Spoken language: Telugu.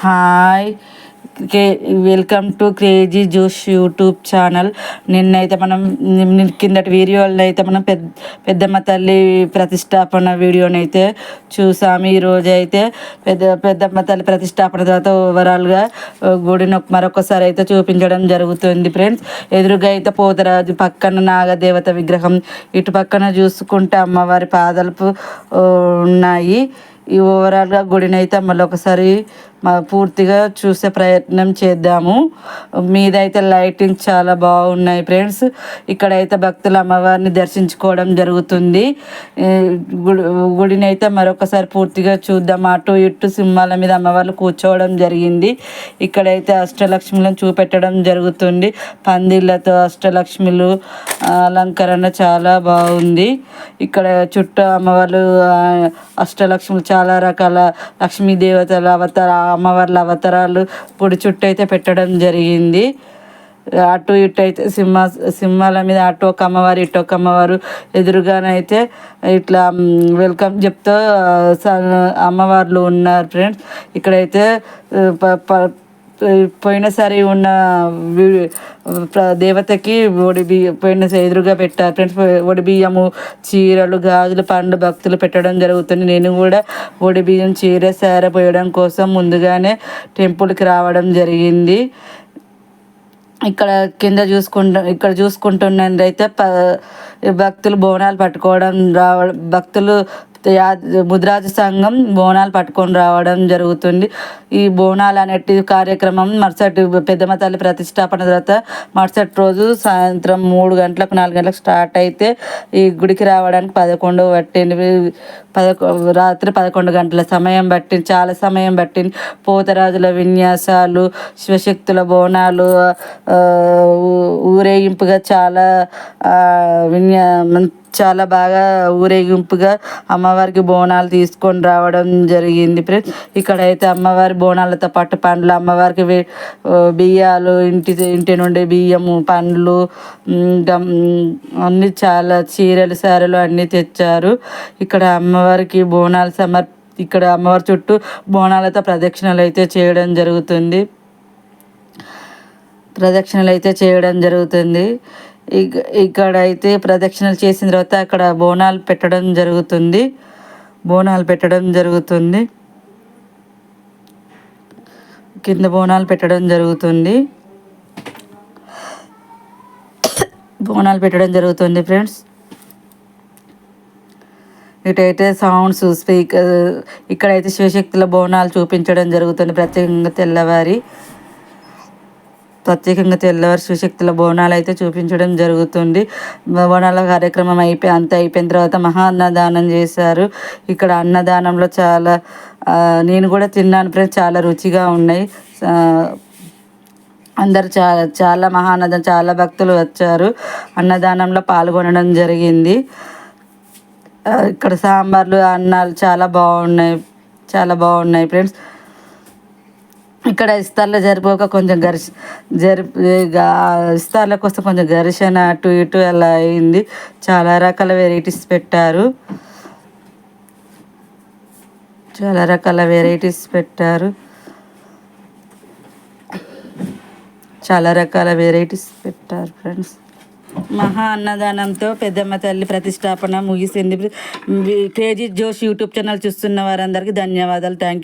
Hi. K welcome to crazy juice YouTube channel. నిన్నైతే మనం కిందటి వీడియోలో అయితే మనం పెద్ద పెద్దమ్మ తల్లి ప్రతిష్టాపన వీడియోని అయితే చూసాము. ఈరోజు అయితే పెద్ద పెద్దమ్మ తల్లి ప్రతిష్టాపన తర్వాత ఓవరాల్గా గుడిని మరొకసారి అయితే చూపించడం జరుగుతుంది ఫ్రెండ్స్. ఎదురుగా అయితే పోతరాజు పక్కన నాగదేవత విగ్రహం. ఇటు పక్కన చూసుకుంటే అమ్మవారి పాదలు ఉన్నాయి. ఈ ఓవరాల్గా గుడిని అయితే మళ్ళీ ఒకసారి పూర్తిగా చూసే ప్రయత్నం చేద్దాము. మీదైతే లైటింగ్ చాలా బాగున్నాయి ఫ్రెండ్స్. ఇక్కడైతే భక్తులు అమ్మవారిని దర్శించుకోవడం జరుగుతుంది. గుడి గుడిని అయితే మరొకసారి పూర్తిగా చూద్దాం. అటు ఇటు సింహాల మీద అమ్మవార్లు కూర్చోవడం జరిగింది. ఇక్కడైతే అష్టలక్ష్మిలను చూపెట్టడం జరుగుతుంది. పందిళ్ళతో అష్టలక్ష్మిలు అలంకరణ చాలా బాగుంది. ఇక్కడ చుట్టూ అమ్మవార్లు ఆ, అష్టలక్ష్ములు చాలా రకాల లక్ష్మీ దేవతల అవతార అమ్మవార్ల అవతారాలు పొడి చుట్టూ అయితే పెట్టడం జరిగింది. అటు ఇటు అయితే సింహ సింహాల మీద అటు ఒక అమ్మవారు ఇటు ఒక అమ్మవారు ఎదురుగానైతే ఇట్లా వెల్కమ్ చెప్తూ స- అమ్మవార్లు ఉన్నారు ఫ్రెండ్స్. ఇక్కడైతే ప- ప- పోయినసారి ఉన్న దేవతకి ఒడి బియ్యం పోయినసారి ఎదురుగా పెట్టారు ఫ్రెండ్స్ ఒడి బియ్యము చీరలు గాజులు పండ్లు భక్తులు పెట్టడం జరుగుతుంది. నేను కూడా ఒడి బియ్యం చీర సార పోయడం కోసం ముందుగానే టెంపుల్కి రావడం జరిగింది. ఇక్కడ కింద చూసుకుంటు ఇక్కడ చూసుకుంటున్నదైతే ప భక్తులు బోనాలు పట్టుకోవడం రావడం భక్తులు ముద్రాజ సంఘం బోనాలు పట్టుకొని రావడం జరుగుతుంది. ఈ బోనాలు అనేటి కార్యక్రమం మరుసటి పెద్దమ్మ తల్లి ప్రతిష్టాపన తర్వాత మరుసటి రోజు సాయంత్రం మూడు గంటలకు నాలుగు గంటలకు స్టార్ట్ అయితే ఈ గుడికి రావడానికి పదకొండు పట్టింది పదకొ రాత్రి పదకొండు గంటల సమయం పట్టింది. చాలా సమయం పట్టింది. పోతరాజుల విన్యాసాలు శివశక్తుల బోనాలు ఊ- ఊరేగింపుగా చాలా విన్యా చాలా బాగా ఊరేగింపుగా అమ్మవారికి బోనాలు తీసుకొని రావడం జరిగింది ఫ్రెండ్స్. ఇక్కడైతే అమ్మవారి బోనాలతో పాటు పండ్లు అమ్మవారికి బియ్యాలు ఇంటి ఇంటి నుండి బియ్యము పండ్లు ఇంకా అన్నీ చాలా చీరలు సారలు అన్నీ తెచ్చారు. ఇక్కడ అమ్మవారికి బోనాలు సమర్ ఇక్కడ అమ్మవారి చుట్టూ బోనాలతో ప్రదక్షిణలు అయితే చేయడం జరుగుతుంది. ప్రదక్షిణలు అయితే చేయడం జరుగుతుంది. ఇక్కడ అయితే ప్రదక్షిణలు చేసిన తర్వాత అక్కడ బోనాలు పెట్టడం జరుగుతుంది. బోనాలు పెట్టడం జరుగుతుంది. కింద బోనాలు పెట్టడం జరుగుతుంది. బోనాలు పెట్టడం జరుగుతుంది ఫ్రెండ్స్. ఇటైతే సౌండ్స్ స్పీకర్ ఇక్కడైతే శివశక్తుల బోనాలు చూపించడం జరుగుతుంది. ప్రత్యేకంగా తెల్లవారి ప్రత్యేకంగా తెల్లవారు శివశక్తుల బోనాలు అయితే చూపించడం జరుగుతుంది. బోనాల కార్యక్రమం అయిపోయి అంత అయిపోయిన తర్వాత మహా అన్నదానం చేశారు. ఇక్కడ అన్నదానంలో చాలా నేను కూడా తిన్నాను ఫ్రెండ్స్ చాలా రుచిగా ఉన్నాయి. అందరు చాలా చాలా మహానదం చాలా భక్తులు వచ్చారు. అన్నదానంలో పాల్గొనడం జరిగింది. ఇక్కడ సాంబార్లు అన్నాలు చాలా బాగున్నాయి చాలా బాగున్నాయి ఫ్రెండ్స్. ఇక్కడ ఇస్తార్లో జరిపోక కొంచెం ఘర్ష జరిపి ఇస్తార్ల కోసం కొంచెం ఘర్షణ అటు ఇటు అలా అయింది. చాలా రకాల వెరైటీస్ పెట్టారు. చాలా రకాల వెరైటీస్ పెట్టారు. చాలా రకాల వెరైటీస్ పెట్టారు ఫ్రెండ్స్. మహా అన్నదానంతో పెద్దమ్మ తల్లి ప్రతిష్టాపన ముగిసింది. క్రేజీ జోష్ యూట్యూబ్ ఛానల్ చూస్తున్న వారందరికీ ధన్యవాదాలు. థ్యాంక్